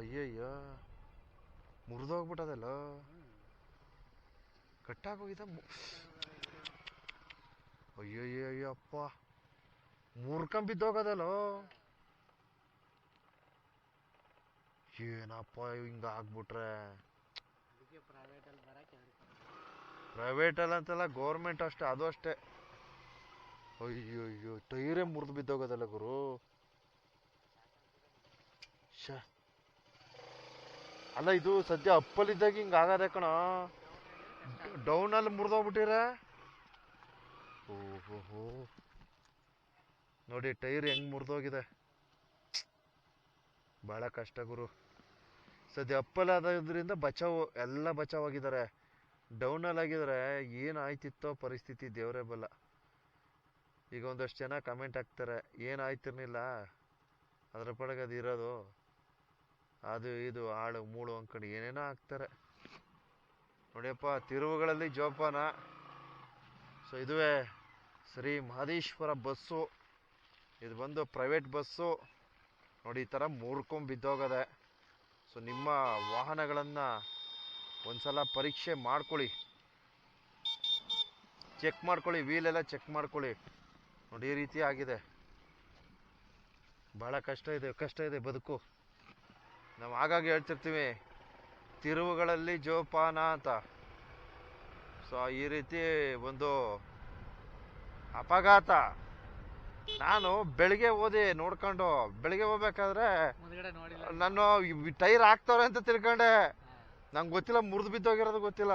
ಅಯ್ಯಯ್ಯ, ಮುರಿದೋಗ್ಬಿಟ್ಟದಲ್ಲ. ಕಟ್ಟಾಗೋಗಿದೆ ಅಯ್ಯಯ್ಯಯ್ಯಪ್ಪ ಮುರ್ಕಂಡ್ ಬಿದ್ದೋಗದಲ್ಲ. ಏನಪ್ಪ ಹಿಂಗ ಆಗ್ಬಿಟ್ರೆ? ಪ್ರೈವೇಟಲ್ಲಿ ಅಂತಲ್ಲ ಗೌರ್ಮೆಂಟ್ ಅಷ್ಟೇ, ಅದು ಅಷ್ಟೇ. ಅಯ್ಯೋ ಅಯ್ಯೋ ಟೈರೇ ಮುರಿದು ಬಿದ್ದೋಗದಲ್ಲ ಗುರು. ಶ. ಅಲ್ಲ, ಇದು ಸದ್ಯ ಅಪ್ಪಲ್ಲಿದ್ದಾಗ ಹಿಂಗೆ ಆಗದೆ ಕಣ. ಡೌನಲ್ಲಿ ಮುರಿದೋಗ್ಬಿಟ್ಟಿರ ಓಹೋಹೋ. ನೋಡಿ, ಟೈರ್ ಹೆಂಗೆ ಮುರಿದೋಗಿದೆ. ಭಾಳ ಕಷ್ಟ ಗುರು. ಸದ್ಯ ಅಪ್ಪಲ್ ಆದ್ರಿಂದ ಬಚಾವ್, ಎಲ್ಲ ಬಚಾವ್ ಆಗಿದ್ದಾರೆ ಡೌನಲ್ಲಿ ಆಗಿದ್ರೆ ಏನಾಯ್ತಿತ್ತೋ ಪರಿಸ್ಥಿತಿ ದೇವರೇ ಬಲ್ಲ. ಈಗ ಒಂದಷ್ಟು ಜನ ಕಮೆಂಟ್ ಹಾಕ್ತಾರೆ ಏನಾಯ್ತಿರ್ನಿಲ್ಲ ಅದ್ರ ಪಡೆಗೆ ಇರೋದು. ಅದು ಇದು ಆಳು ಮೂಳು ಅಂಕಣಿ ಏನೇನೋ ಹಾಕ್ತಾರೆ. ನೋಡಿಯಪ್ಪ, ತಿರುವುಗಳಲ್ಲಿ ಜೋಪಾನ. ಸೊ ಇದುವೇ ಶ್ರೀ ಮಹದೇಶ್ವರ ಬಸ್ಸು. ಇದು ಬಂದು ಪ್ರೈವೇಟ್ ಬಸ್ಸು. ನೋಡಿ, ಈ ಥರ ಮುರ್ಕೊಂಡು ಬಿದ್ದೋಗದೆ. ಸೊ ನಿಮ್ಮ ವಾಹನಗಳನ್ನು ಒಂದ್ಸಲ ಪರೀಕ್ಷೆ ಮಾಡ್ಕೊಳ್ಳಿ. ಚೆಕ್ ಮಾಡ್ಕೊಳ್ಳಿ ವೀಲೆಲ್ಲ ಚೆಕ್ ಮಾಡ್ಕೊಳ್ಳಿ. ನೋಡಿ, ಈ ರೀತಿ ಆಗಿದೆ. ಭಾಳ ಕಷ್ಟ ಇದೆ ಕಷ್ಟ ಇದೆ ಬದುಕು. ನಾವು ಆಗಾಗ ಹೇಳ್ತಿರ್ತೀವಿ ತಿರುವುಗಳಲ್ಲಿ ಜೋಪಾನ ಅಂತ. ಸೊ ಈ ರೀತಿ ಒಂದು ಅಪಘಾತ. ನಾನು ಬೆಳಿಗ್ಗೆ ಓದಿ ನೋಡ್ಕೊಂಡು ಬೆಳಿಗ್ಗೆ ಹೋಗ್ಬೇಕಾದ್ರೆ ನಾನು ಟೈರ್ ಹಾಕ್ತವ್ರೆ ಅಂತ ತಿಳ್ಕೊಂಡೆ. ನಂಗೆ ಗೊತ್ತಿಲ್ಲ ಮುರಿದು ಬಿದ್ದೋಗಿರೋದು ಗೊತ್ತಿಲ್ಲ.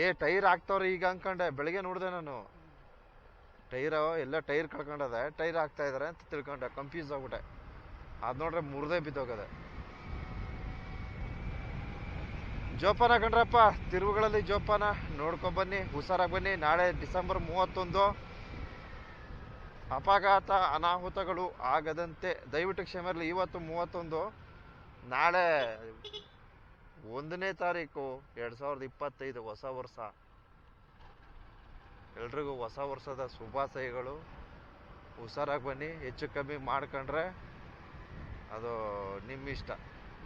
ಏ ಟೈರ್ ಹಾಕ್ತವ್ರೆ ಈಗ ಅನ್ಕೊಂಡೆ ಬೆಳಿಗ್ಗೆ ನೋಡಿದೆ ನಾನು. ಟೈರ್ ಎಲ್ಲ ಟೈರ್ ಕಳ್ಕೊಂಡದೆ ಟೈರ್ ಹಾಕ್ತಾ ಇದಾರೆ ಅಂತ ತಿಳ್ಕೊಂಡೆ ಕನ್ಫ್ಯೂಸ್ ಆಗ್ಬಿಟ್ಟೆ. ಅದ್ ನೋಡ್ರೆ ಮುರಿದೇ ಬಿದ್ದೋಗದೆ. ಜೋಪಾನ ಕಣ್ರಪ್ಪ, ತಿರುವುಗಳಲ್ಲಿ ಜೋಪಾನ ನೋಡ್ಕೊಂಡ್ ಬನ್ನಿ, ಹುಷಾರಾಗಿ ಬನ್ನಿ. ನಾಳೆ ಡಿಸೆಂಬರ್ ಮೂವತ್ತೊಂದು, ಅಪಘಾತ ಅನಾಹುತಗಳು ಆಗದಂತೆ ದಯವಿಟ್ಟು ಕ್ಷಮೆ ಇರಲಿ. ಇವತ್ತು ಮೂವತ್ತೊಂದು, ನಾಳೆ ಒಂದನೇ ತಾರೀಕು ಎರಡು ಸಾವಿರದ ಇಪ್ಪತ್ತೈದು ಹೊಸ ವರ್ಷ. ಎಲ್ರಿಗೂ ಹೊಸ ವರ್ಷದ ಶುಭಾಶಯಗಳು. ಹುಷಾರಾಗಿ ಬನ್ನಿ, ಹೆಚ್ಚು ಕಮ್ಮಿ ಮಾಡ್ಕೊಂಡ್ರೆ ಅದು ನಿಮ್ಮ ಇಷ್ಟ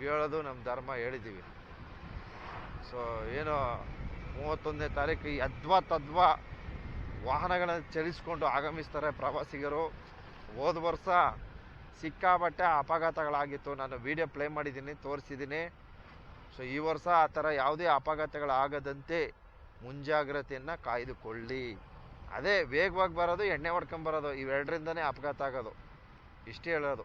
ಹೇಳೋದು ನಮ್ಮ ಧರ್ಮ ಹೇಳಿದ್ದೀವಿ ಸೊ ಏನು ಮೂವತ್ತೊಂದನೇ ತಾರೀಕು ಈ ಅದ್ವಾ ತದ್ವಾ ವಾಹನಗಳನ್ನು ಚಲಿಸ್ಕೊಂಡು ಆಗಮಿಸ್ತಾರೆ ಪ್ರವಾಸಿಗರು. ಹೋದ ವರ್ಷ ಸಿಕ್ಕಾಬಟ್ಟೆ ಅಪಘಾತಗಳಾಗಿತ್ತು. ನಾನು ವಿಡಿಯೋ ಪ್ಲೇ ಮಾಡಿದ್ದೀನಿ, ತೋರಿಸಿದ್ದೀನಿ. ಸೊ ಈ ವರ್ಷ ಆ ಥರ ಯಾವುದೇ ಅಪಘಾತಗಳಾಗದಂತೆ ಮುಂಜಾಗ್ರತೆಯನ್ನು ಕಾಯ್ದುಕೊಳ್ಳಿ. ಅದೇ ವೇಗವಾಗಿ ಬರೋದು, ಎಣ್ಣೆ ಹೊಡ್ಕೊಂಬರೋದು ಇವೆರಡರಿಂದನೇ ಅಪಘಾತ ಆಗೋದು. ಇಷ್ಟೇ ಹೇಳೋದು.